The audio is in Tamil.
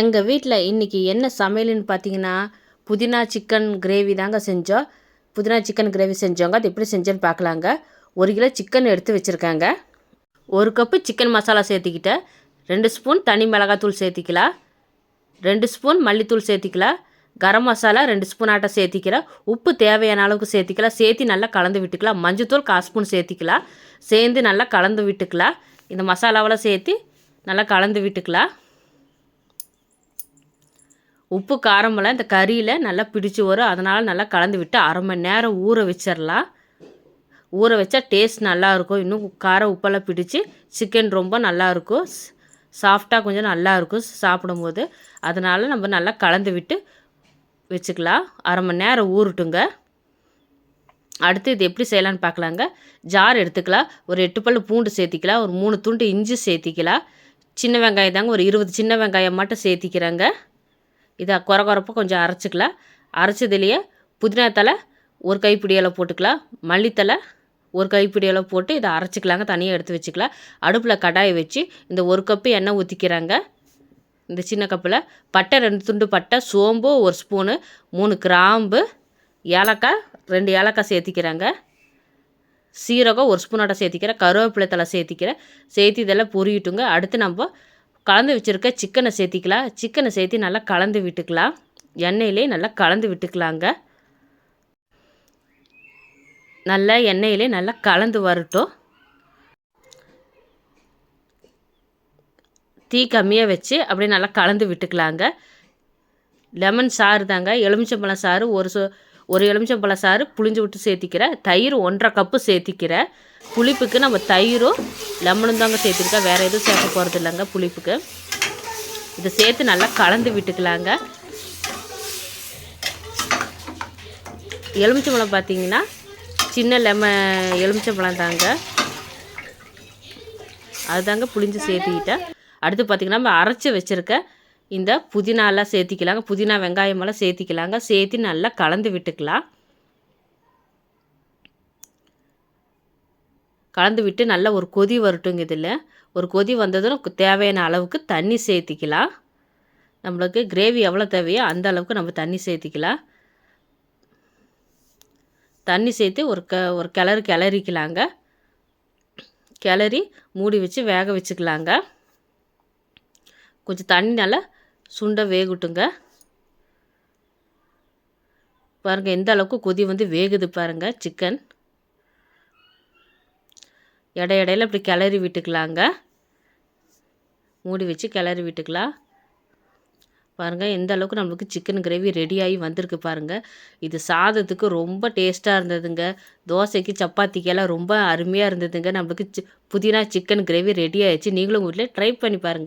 எங்கள் வீட்டில் இன்றைக்கி என்ன சமையல்னு பார்த்தீங்கன்னா புதினா சிக்கன் கிரேவி தாங்க செஞ்சோம். புதினா சிக்கன் கிரேவி செஞ்சோங்க அது எப்படி செஞ்சேன்னு பார்க்கலாங்க ஒரு கிலோ சிக்கன் எடுத்து வச்சுருக்காங்க. ஒரு கப்பு சிக்கன் மசாலா சேர்த்துக்கிட்டேன். ரெண்டு ஸ்பூன் தனி மிளகாத்தூள் சேர்த்திக்கலாம். ரெண்டு ஸ்பூன் மல்லித்தூள் சேர்த்திக்கலாம். கரம் மசாலா ரெண்டு ஸ்பூன் ஆட்டம் சேர்த்திக்கிறேன் உப்பு தேவையான அளவுக்கு சேர்த்திக்கலாம். சேர்த்து நல்லா கலந்து விட்டுக்கலாம். மஞ்சத்தூள் கால் ஸ்பூன் சேர்த்திக்கலாம். சேர்ந்து நல்லா கலந்து விட்டுக்கலாம். இந்த மசாலாவெல்லாம் சேர்த்து நல்லா கலந்து விட்டுக்கலாம். உப்பு காரமெல்லாம் இந்த கறியில் நல்லா பிடிச்சி வரும். அதனால் நல்லா கலந்து விட்டு அரை மணி நேரம் ஊற வச்சிடலாம் ஊற வச்சா டேஸ்ட் நல்லாயிருக்கும் இன்னும் காரம் உப்பெல்லாம் பிடிச்சி சிக்கன் ரொம்ப நல்லாயிருக்கும் சாஃப்டாக கொஞ்சம் நல்லாயிருக்கும் சாப்பிடும்போது. அதனால் நம்ம நல்லா கலந்து விட்டு வச்சுக்கலாம். அரை மணி நேரம் ஊறட்டுங்க. அடுத்து இது எப்படி செய்யலான்னு பார்க்கலாங்க. ஜார் எடுத்துக்கலாம். ஒரு எட்டு பல் பூண்டு சேர்த்திக்கலாம். ஒரு மூணு துண்டு இஞ்சி சேர்த்திக்கலாம். சின்ன வெங்காயம் தாங்க. ஒரு இருபது சின்ன வெங்காயம் மட்டும் சேர்த்திக்கிறேங்க. இதை குற குறப்பாக கொஞ்சம் அரைச்சிக்கலாம். அரைச்சதுலேயே புதினா தலை ஒரு கைப்பிடி போட்டுக்கலாம். மல்லித்தலை ஒரு கைப்பிடி போட்டு இதை அரைச்சிக்கலாங்க. தனியாக எடுத்து வச்சுக்கலாம். அடுப்பில் கடாயை வச்சு இந்த ஒரு கப்பு எண்ணெய் ஊற்றிக்கிறாங்க இந்த சின்ன கப்பில் பட்டை ரெண்டு துண்டு பட்டை சோம்பு ஒரு ஸ்பூனு மூணு கிராம்பு ஏலக்காய் ரெண்டு ஏலக்காய் சேர்த்திக்கிறாங்க. சீரகம் ஒரு ஸ்பூனோட சேர்த்திக்கிறேன். கருவேப்பிலை தலை சேர்த்திக்கிறேன். சேர்த்து இதெல்லாம் பொரியட்டுங்க. அடுத்து நம்ம கலந்து வச்சுருக்க சிக்கனை சேர்த்திக்கலாம். சிக்கனை சேர்த்து நல்லா கலந்து விட்டுக்கலாம். எண்ணெயிலே நல்லா கலந்து விட்டுக்கலாங்க. நல்லா எண்ணெயிலே நல்லா கலந்து வரட்டும். தீ கம்மியாக வச்சு அப்படியே நல்லா கலந்து விட்டுக்கலாங்க. லெமன் சாறு தாங்க. எலுமிச்சம்பழம் சாறு ஒரு சொ ஒரு எலுமிச்சம்பழம் சாறு புளிஞ்சு விட்டு சேர்த்திக்கிறேன். தயிர் ஒன்றரை கப்பு சேர்த்திக்கிறேன். புளிப்புக்கு நம்ம தயிரும் லெமனும் தாங்க சேர்த்துருக்கேன். வேறு எதுவும் சேர்க்க போகிறது இல்லைங்க புளிப்புக்கு. இதை சேர்த்து நல்லா கலந்து விட்டுக்கலாங்க. எலுமிச்சம்பழம் பார்த்தீங்கன்னா சின்ன லெம எலுமிச்சம்பழம் தாங்க. அதுதாங்க புளிஞ்சு சேர்த்துக்கிட்டேன். அடுத்து பார்த்திங்கன்னா நம்ம அரைச்சி வச்சுருக்க இந்த புதினாலாம் சேர்த்திக்கலாங்க. புதினா வெங்காயமெல்லாம் சேர்த்திக்கலாங்க. சேர்த்து நல்லா கலந்து விட்டுக்கலாம். கலந்து விட்டு நல்லா ஒரு கொதி வரட்டுங்க இதில். ஒரு கொதி வந்ததும் தேவையான அளவுக்கு தண்ணி சேர்த்திக்கலாம். நம்மளுக்கு கிரேவி எவ்வளோ தேவையோ அந்த அளவுக்கு நம்ம தண்ணி சேர்த்திக்கலாம். தண்ணி சேர்த்து ஒரு க ஒரு கிளறு கிளறிக்கலாங்க. கிளறி மூடி வச்சு வேக வச்சுக்கலாங்க. கொஞ்சம் தண்ணி நல்லா சுண்ட வேகட்டுங்க. பாருங்கள் எந்த அளவுக்கு கொதி வந்து வேகுது பாருங்கள் சிக்கன். இடை இடையில இப்படி கிளறி விட்டுக்கலாங்க. மூடி வச்சு கிளறி விட்டுக்கலாம். பாருங்கள் எந்த அளவுக்கு நம்மளுக்கு சிக்கன் கிரேவி ரெடி ஆகி வந்திருக்கு பாருங்கள் இது சாதத்துக்கு ரொம்ப டேஸ்ட்டாக இருந்ததுங்க. தோசைக்கு சப்பாத்திக்கெல்லாம் ரொம்ப அருமையாக இருந்ததுங்க. நம்மளுக்கு சி புதினா சிக்கன் கிரேவி ரெடி ஆயிடுச்சு. நீங்களும் வீட்டில் ட்ரை பண்ணி பாருங்கள்